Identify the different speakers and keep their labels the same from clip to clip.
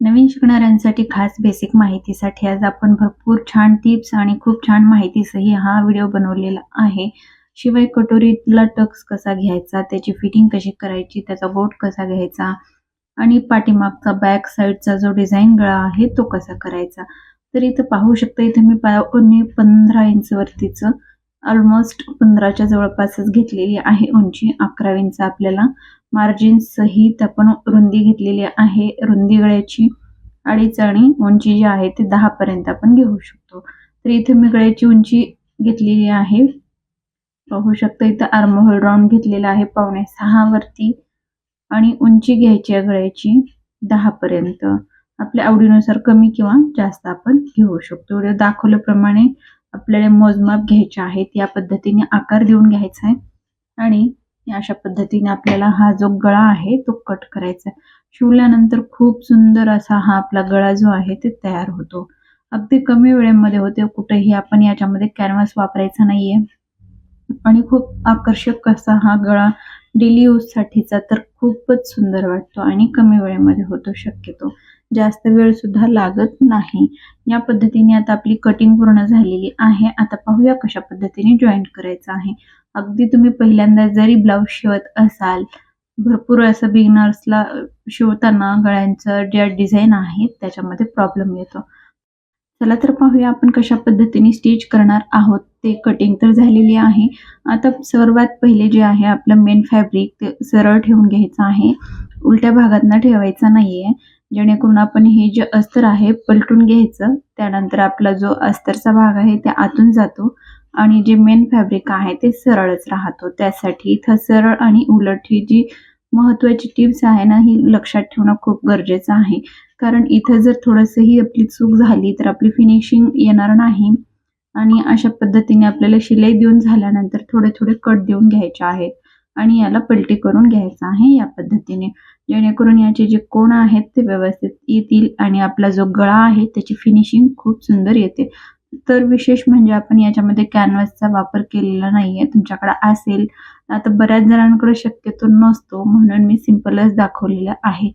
Speaker 1: नवीन शिकणाऱ्यांसाठी खास बेसिक माहितीसाठी आज आपण भरपूर छान टिप्स आणि खूप छान माहितीसही हा व्हिडिओ बनवलेला आहे. शिवाय कटोरीला टक्स कसा घ्यायचा त्याची फिटिंग कशी करायची त्याचा बोट कसा घ्यायचा आणि पाठीमागचा बॅक साईडचा जो डिझाईन गळा आहे तो कसा करायचा. तर इथं पाहू शकता इथे मी पावणे पंधरा इंचवरतीचं ऑलमोस्ट पंधराच्या जवळपासच घेतलेली आहे उंची. अकरा इंच आपल्याला मार्जिन सहित आपण रुंदी घेतलेली आहे. रुंदी गळ्याची अडीच आणि उंची जी आहे ते दहा पर्यंत आपण घेऊ शकतो. तर इथे मी गळ्याची उंची घेतलेली आहे. पाहू शकता इथं आर्महोल राऊंड घेतलेला आहे. पावणे सहा वरती आणि उंची घ्यायची आहे गळ्याची दहा पर्यंत. आपल्या आवडीनुसार कमी किंवा जास्त आपण घेऊ शकतो. एवढं दाखवल्याप्रमाणे आपल्याला मोजमाप घ्यायचे आहेत या पद्धतीने आकार देऊन घ्यायचा आहे. आणि अशा पद्धतीने आपल्याला हा जो गळा आहे तो कट करायचा आहे. शिवल्यानंतर खूप सुंदर असा हा आपला गळा जो आहे ते तयार होतो. अगदी कमी वेळेमध्ये होते कुठेही आपण याच्यामध्ये कॅनव्हास वापरायचा नाहीये. आणि खूप आकर्षक असा हा गळा डेली यूजसाठीचा तर खूपच सुंदर वाटतो आणि कमी वेळेमध्ये होतो शक्यतो. जास्त वेळ सुद्धा लागत नाही. या पद्धतीने आता आपली कटिंग पूर्ण झालेली आहे. आता पाहूया कशा पद्धतीने जॉईंट करायचं आहे. अगदी तुम्ही पहिल्यांदा जरी ब्लाऊज शिवत असाल भरपूर असं बिगिनर्सला शिवताना गळ्यांचं ज्या डिझाईन आहेत त्याच्यामध्ये प्रॉब्लेम येतो. चला तर पाहूया आपण कशा पद्धतीने स्टिच करणार आहोत. ते कटिंग तर झालेली आहे. आता सर्वात पहिले जे आहे आपलं मेन फॅब्रिक ते सरळ ठेवून घ्यायचं आहे. उलट्या भागात ठेवायचा नाहीये. जेणेकरून आपण हे जे अस्तर आहे पलटून घ्यायचं. त्यानंतर आपला जो अस्तरचा भाग आहे ते आतून जातो आणि जे मेन फॅब्रिक आहे ते सरळच राहतो. त्यासाठी इथं सरळ आणि उलट ही जी महत्वाची टिप्स आहे ना ही लक्षात ठेवणं खूप गरजेचं आहे. कारण इथं जर थोडंसंही आपली चूक झाली तर आपली फिनिशिंग येणार नाही. आणि अशा पद्धतीने आपल्याला शिलाई देऊन झाल्यानंतर थोडे थोडे कट देऊन घ्यायचे आहेत आणि याला पलटी करून घ्यायचं आहे या पद्धतीने. जेणेकरून याचे जे कोण आहेत ते व्यवस्थित येतील आणि आपला जो गळा आहे त्याची फिनिशिंग खूप सुंदर येते. तर विशेष म्हणजे आपण याच्यामध्ये कॅनव्हासचा वापर केलेला नाहीये तुमच्याकडे असेल. आता बऱ्याच जणांकडे शक्यतो नसतो म्हणून मी सिम्पलच दाखवलेला आहे.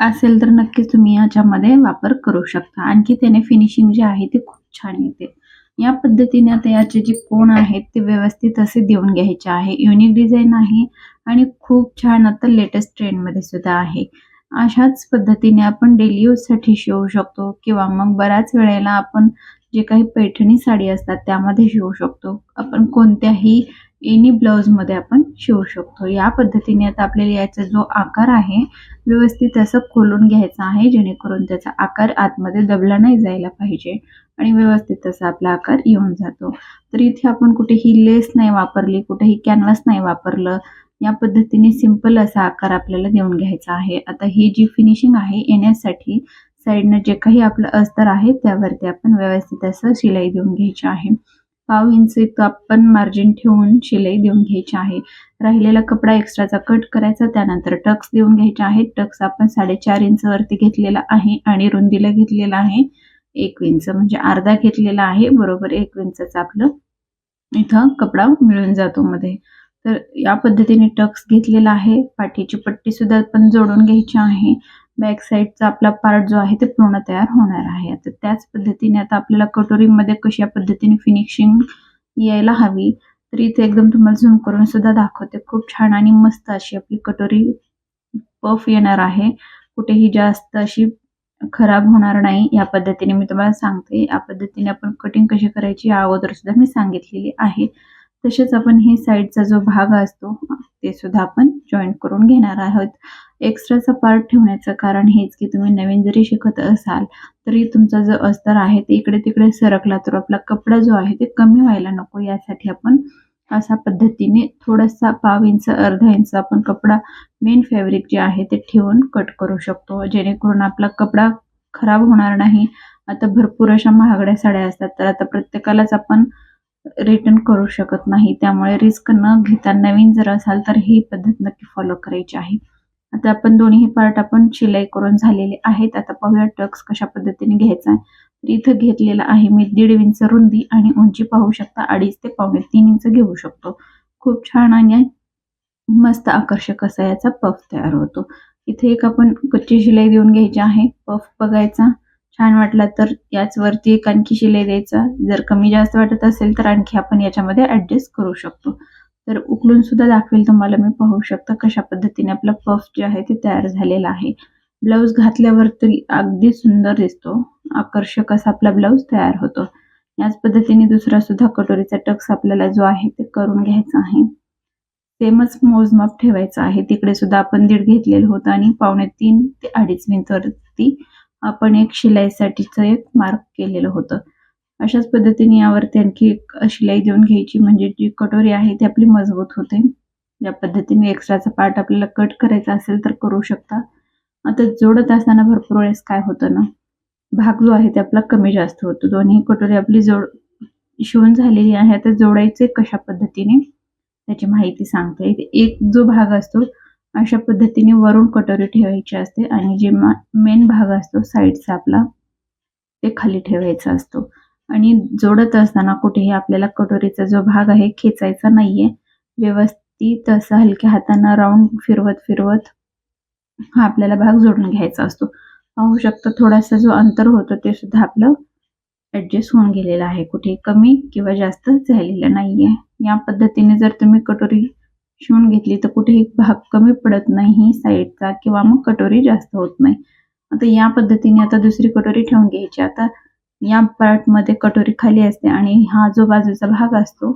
Speaker 1: असेल तर नक्कीच तुम्ही याच्यामध्ये वापर करू शकता. आणखी त्याने फिनिशिंग जे आहे ते खूप छान येते. या पद्धतीने आता याचे जे कोण आहेत ते व्यवस्थित असे देऊन घ्यायचे आहे. युनिक डिझाईन आहे आणि खूप छान आता लेटेस्ट ट्रेंडमध्ये सुद्धा आहे. अशाच पद्धतीने आपण डेली यूजसाठी शिवू शकतो किंवा मग बऱ्याच वेळेला आपण जे काही पैठणी साडी असतात त्यामध्ये शिवू शकतो. आपण कोणत्याही एनी ब्लाऊजमध्ये आपण शिवू शकतो. या पद्धतीने आता आपल्याला याचा जो आकार आहे व्यवस्थित असं खोलून घ्यायचा आहे जेणेकरून त्याचा आकार आतमध्ये दबला नाही जायला पाहिजे आणि व्यवस्थित असा आपला आकार येऊन जातो. तर इथे आपण कुठेही लेस नाही वापरली कुठेही कॅनव्हास नाही वापरलं या पद्धतीने सिंपल असा आकार आपल्याला देऊन घ्यायचा आहे. आता ही जी फिनिशिंग आहे येण्यासाठी साईडनं जे काही आपलं अस्तर आहे त्यावरती आपण व्यवस्थित असं शिलाई देऊन घ्यायची आहे. पाव इंच आपण मार्जिन ठेवून शिलाई देऊन घ्यायची आहे. राहिलेला कपडा एक्स्ट्राचा कट करायचा त्यानंतर टक्स देऊन घ्यायचे आहेत. टक्स आपण साडेचार इंच वरती घेतलेला आहे आणि रुंदीला घेतलेला आहे. एक इंच म्हणजे अर्धा घेतलेला आहे बरोबर एक इंचचा आपलं इथं कपडा मिळून जातो मध्ये. तर या पद्धतीने टक्स घेतलेला आहे. पाठीची पट्टी सुद्धा आपण जोडून घ्यायची आहे. बॅक साईडचा आपला पार्ट जो आहे ते पूर्ण तयार होणार आहे. तर त्याच पद्धतीने आता आपल्याला कटोरीमध्ये कशा पद्धतीने फिनिशिंग यायला हवी तर इथे एकदम तुम्हाला झूम करून सुद्धा दाखवते. खूप छान आणि मस्त अशी आपली कटोरी पफ येणार आहे. कुठेही जास्त अशी खराब होणार नाही. या पद्धतीने मी तुम्हाला सांगते. या पद्धतीने आपण कटिंग कशी करायची या अगोदर सुद्धा मी सांगितलेली आहे. तसेच आपण हे साईडचा जो भाग असतो ते सुद्धा आपण जॉईंट करून घेणार आहोत. एक्स्ट्राचा पार्ट ठेवण्याचं कारण हेच की तुम्ही नवीन जरी शिकत असाल तरी तुमचा जो अस्तर आहे ते इकडे तिकडे सरकला तर आपला कपडा जो आहे ते कमी व्हायला नको. यासाठी आपण अशा पद्धतीने थोडासा पाव इंच अर्धा इंच आपण कपडा मेन फॅब्रिक जे आहे ते ठेवून कट करू शकतो. जेणेकरून आपला कपडा खराब होणार नाही. आता भरपूर अशा महागड्या साड्या असतात तर आता प्रत्येकालाच आपण रिटर्न करू शकत नाही. त्यामुळे रिस्क न घेता नवीन जर असाल तर ही पद्धत नक्की फॉलो करायची आहे. आता आपण दोन्ही पार्ट आपण शिलाई करून झालेले आहेत. आता पाहूया टक्स कशा पद्धतीने घ्यायचा आहे. इथं घेतलेला आहे मी दीड इंच रुंदी आणि उंची पाहू शकता. अडीच ते पावणे तीन इंच घेऊ शकतो. खूप छान आणि मस्त आकर्षक असा याचा पफ तयार होतो. इथे एक आपण कच्ची शिलाई देऊन घ्यायची आहे. पफ बघायचा. छान वाटला तर याच वरती एक आणखी शिलाई द्यायचा. जर कमी जास्त वाटत असेल तर आणखी आपण याच्यामध्ये ऍडजस्ट करू शकतो. तर उकलून सुद्धा दाखवेल तुम्हाला मी पाहू शकता कशा पद्धतीने आपला पफ जे आहे ते तयार झालेला आहे. ब्लाऊज घातल्यावर तरी अगदी सुंदर दिसतो. आकर्षक असा आपला ब्लाऊज तयार होतो. याच पद्धतीने दुसरा सुद्धा कटोरीचा टक्स आपल्याला जो आहे ते करून घ्यायचा आहे. सेमच मोजमाप ठेवायचं आहे. तिकडे सुद्धा आपण दीड घेतलेलं होतं आणि पावणे तीन ते अडीच मिनिटवरती आपण एक शिलाईसाठीचं एक मार्क केलेलं होतं. अशाच पद्धतीने यावरती आणखी एक शिलाई देऊन घ्यायची म्हणजे जी कटोरी आहे ती आपली मजबूत होते. या पद्धतीने एक्स्ट्राचा पार्ट आपल्याला कट करायचा असेल तर करू शकता. आता जोडत असताना भरपूर वेळेस काय होतं ना भाग जो आहे ते आपला कमी जास्त होतो. दोन्ही कटोरी आपली जोड शिवून झालेली आहे. आता जोडायचे कशा पद्धतीने त्याची माहिती सांगता. येते एक जो भाग असतो अशा पद्धतीने वरून कटोरी ठेवायची असते आणि जे मेन भाग असतो साईडचा आपला ते खाली ठेवायचा असतो. आणि जोडत असताना कुठेही आपल्याला कटोरीचा जो भाग आहे खेचायचा नाहीये. व्यवस्थित असं हलक्या हाताने राऊंड फिरवत फिरवत हा आपल्याला भाग जोडून घ्यायचा असतो. पाहू शकता थोडासा जो अंतर होतो ते सुद्धा आपलं ऍडजस्ट होऊन गेलेलं आहे. कुठे कमी किंवा जास्त झालेलं नाहीये. या पद्धतीने जर तुम्ही कटोरी शिवून घेतली तर कुठेही भाग कमी पडत नाही साईडचा किंवा मग कटोरी जास्त होत नाही. आता या पद्धतीने आता दुसरी कटोरी ठेवून घ्यायची. आता या पार्टमध्ये कटोरी खाली असते आणि हा जो बाजूचा भाग असतो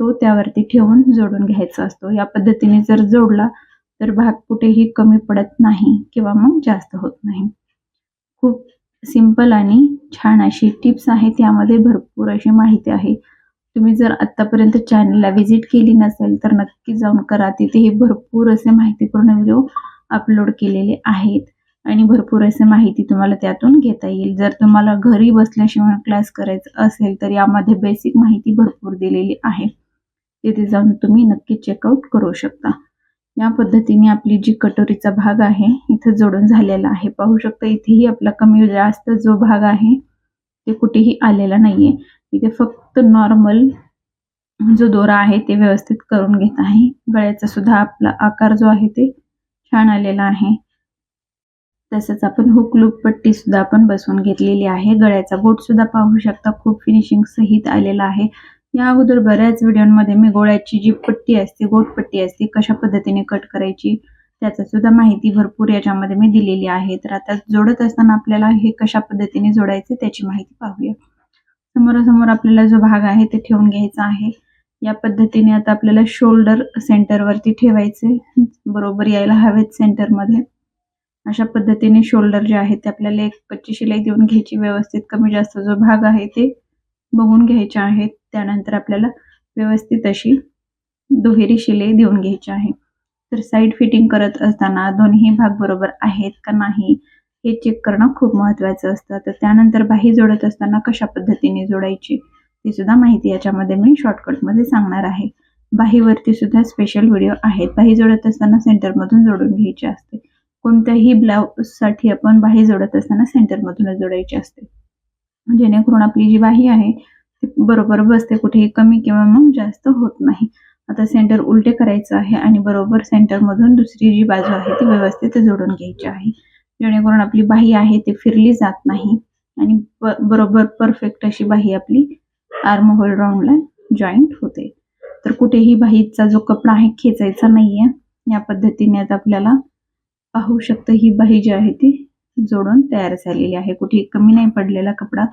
Speaker 1: तो त्यावरती ठेवून जोडून घ्यायचा असतो. या पद्धतीने जर जोडला तर भाग कुठेही कमी पडत नाही किंवा मग जास्त होत नाही. खूप सिंपल आणि छान अशी टिप्स आहेत त्यामध्ये भरपूर अशी माहिती आहे. तुम्ही जर आत्तापर्यंत चॅनलला व्हिजिट केली नसेल तर नक्की जाऊन करा. तिथेही भरपूर असे माहितीपूर्ण व्हिडिओ अपलोड केलेले आहेत. आणि भरपूर असे माहिती तुम्हाला त्यातून घेता येईल. जर तुम्हाला घरी बसल्याशिवाय क्लास करायचं असेल तर यामध्ये बेसिक माहिती भरपूर दिलेली आहे. तिथे जाऊन तुम्ही नक्की चेकआउट करू शकता. या पद्धतीने आपली जी कटोरीचा भाग आहे इथे जोडून झालेला आहे. पाहू शकता इथेही आपला कमी जास्त जो भाग आहे ते कुठेही आलेला नाहीये. इथे फक्त नॉर्मल जो दोरा आहे ते व्यवस्थित करून घेत आहे. गळ्याचा सुद्धा आपला आकार जो आहे ते छान आलेला आहे. तसंच आपण हुक लूप पट्टी सुद्धा आपण बसवून घेतलेली आहे. गळ्याचा बोट सुद्धा पाहू शकता. खूप फिनिशिंग सहित आलेला आहे. या अगोदर बऱ्याच व्हिडिओमध्ये मी गोळ्याची जी पट्टी असते गोट पट्टी असते कशा पद्धतीने कट करायची त्याचा सुद्धा माहिती भरपूर याच्यामध्ये मी दिलेली आहे. तर आता जोडत असताना आपल्याला हे कशा पद्धतीने जोडायचे त्याची माहिती पाहूया. समोरासमोर आपल्याला जो भाग आहे ते ठेवून घ्यायचा आहे. या पद्धतीने आता आपल्याला शोल्डर सेंटरवरती ठेवायचे. बरोबर यायला हवेत सेंटरमध्ये अशा पद्धतीने शोल्डर जे आहे ते आपल्याला एक कच्ची शिलाई देऊन घ्यायची. व्यवस्थित कमी जास्त जो भाग आहे ते बघून घ्यायचे आहेत. त्यानंतर आपल्याला व्यवस्थित अशी दुहेरी शिलाई देऊन घ्यायची आहे. तर साईड फिटिंग करत असताना दोन्ही भाग बरोबर आहेत का नाही? हे चेक करणं खूप महत्त्वाचं असतं. तर त्यानंतर बाही जोडत असताना कशा पद्धतीने जोडायची ती सुद्धा माहिती याच्यामध्ये मी शॉर्टकटमध्ये सांगणार आहे. बाहीवरती सुद्धा स्पेशल व्हिडिओ आहेत. बाही जोडत असताना सेंटरमधून जोडून घ्यायची असते. कोणत्याही ब्लाऊजसाठी आपण बाही जोडत असताना सेंटरमधूनच जोडायची असते. जेणेकरून आपली जी बाही आहे ती बरोबर बसते कुठेही कमी किंवा मग जास्त होत नाही. आता सेंटर उलटे करायचं आहे आणि बरोबर सेंटरमधून दुसरी जी बाजू आहे ती व्यवस्थित जोडून घ्यायची आहे. जेणेकरून आपली बाही आहे ती फिरली जात नाही. आणि बरोबर परफेक्ट अशी बाही आपली आर्म होल राऊंडला जॉईंट होते. तर कुठेही बाहीचा जो कपडा आहे खेचायचा नाहीये. या पद्धतीने आता आपल्याला पाहू शकतं ही बाही जी आहे ती जोडून तयार झालेली आहे. कुठेही कमी नाही पडलेला कपडा.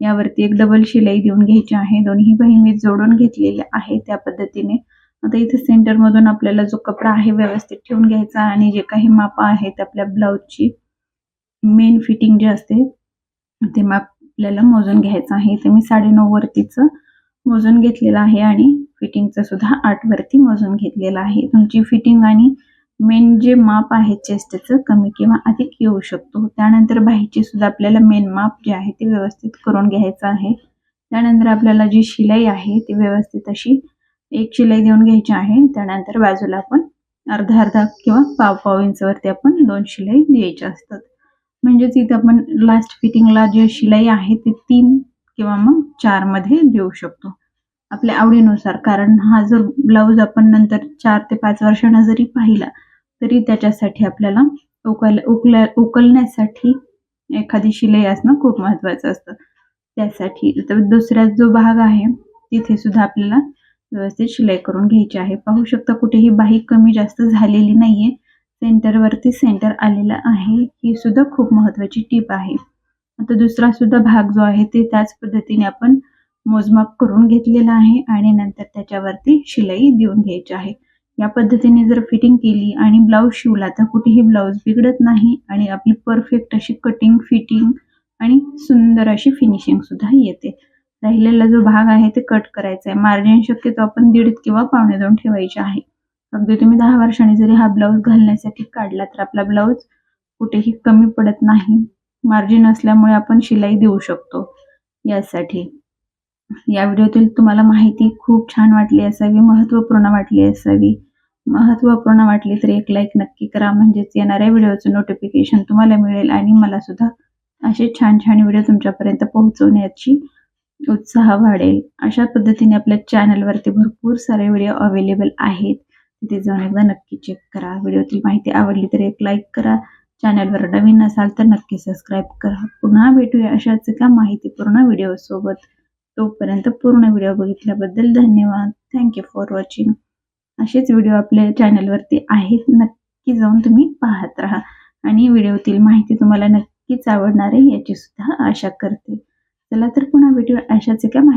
Speaker 1: यावरती एक डबल शिलाई देऊन घ्यायची आहे. दोन्ही बाही मी जोडून घेतलेल्या आहे त्या पद्धतीने. आता इथे सेंटरमधून आपल्याला जो कपडा आहे व्यवस्थित ठेवून घ्यायचा आणि जे काही मापा आहेत आपल्या ब्लाऊजची मेन फिटिंग जे असते ते माप आपल्याला मोजून घ्यायचं आहे. ते मी साडेनऊ वरतीच मोजून घेतलेलं आहे आणि फिटिंगचं सुद्धा आठ वरती मोजून घेतलेलं आहे. तुमची फिटिंग आणि मेन जे माप आहे चेस्टचं कमी किंवा अधिक येऊ शकतो. त्यानंतर बाहीचे सुद्धा आपल्याला मेन माप जे आहे ते व्यवस्थित करून घ्यायचं आहे. त्यानंतर आपल्याला जी शिलाई आहे ती व्यवस्थित अशी एक शिलाई देऊन घ्यायची आहे. त्यानंतर बाजूला आपण अर्धा अर्धा किंवा पाव पाव इंचवरती आपण दोन शिलाई द्यायच्या असतात. म्हणजेच इथं आपण लास्ट फिटिंगला जे शिलाई आहे ती तीन किंवा मग चारमध्ये देऊ शकतो. आपल्या आवडीनुसार कारण हा जर ब्लाऊज आपण नंतर चार ते पाच वर्षांना जरी पाहिला तरी त्याच्यासाठी आपल्याला उकल उकल उकलण्यासाठी एखादी शिलाई असणं खूप महत्त्वाचं असतं. त्यासाठी तर दुसरा जो भाग आहे तिथे सुद्धा आपल्याला व्यवस्थित शिलाई करून घ्यायची आहे. पाहू शकता कुठेही बाही कमी जास्त झालेली नाहीये. सेंटरवरती सेंटर आलेलं आहे. ही सुद्धा खूप महत्वाची टीप आहे. आता दुसरा सुद्धा भाग जो आहे ते त्याच पद्धतीने आपण मोजमाप करून घेतलेला आहे आणि नंतर त्याच्यावरती शिलाई देऊन घ्यायची आहे. या पद्धतीने जर फिटिंग केली आणि ब्लाऊज शिवला तर कुठेही ब्लाऊज बिघडत नाही आणि आपली परफेक्ट अशी कटिंग फिटिंग आणि सुंदर अशी फिनिशिंग सुद्धा येते. राहिलेला जो भाग आहे ते कट करायचा आहे. मार्जिन शक्यतो आपण दीड किंवा पावणे दोन ठेवायचे आहे. अगदी तुम्ही दहा वर्षांनी जरी हा ब्लाऊज घालण्यासाठी काढला तर आपला ब्लाऊज कुठेही कमी पडत नाही. मार्जिन असल्यामुळे आपण शिलाई देऊ शकतो यासाठी. या व्हिडिओतील तुम्हाला माहिती खूप छान वाटली असावी महत्त्वपूर्ण वाटली असावी. महत्त्वपूर्ण वाटली तर एक लाईक नक्की करा म्हणजेच येणाऱ्या व्हिडिओचं नोटिफिकेशन तुम्हाला मिळेल आणि मला सुद्धा असे छान छान व्हिडिओ तुमच्यापर्यंत पोहोचवण्याची उत्साह वाढेल. अशा पद्धतीने आपल्या चॅनलवरती भरपूर सारे व्हिडिओ अवेलेबल आहेत. तिथे जाऊन एकदा नक्की चेक करा. व्हिडिओतील माहिती आवडली तर एक लाईक करा. चॅनलवर नवीन असाल तर नक्की सबस्क्राईब करा. पुन्हा भेटूया अशाच एका माहितीपूर्ण व्हिडिओसोबत तोपर्यंत पूर्ण व्हिडिओ बघितल्याबद्दल धन्यवाद. थँक्यू फॉर वॉचिंग असेच व्हिडिओ आपल्या चॅनलवरती आहेत. नक्की जाऊन तुम्ही पाहत राहा. आणि व्हिडिओतील माहिती तुम्हाला नक्कीच आवडणार आहे याची सुद्धा आशा करते. चला तर पुन्हा भेटूया अशाच एका माहिती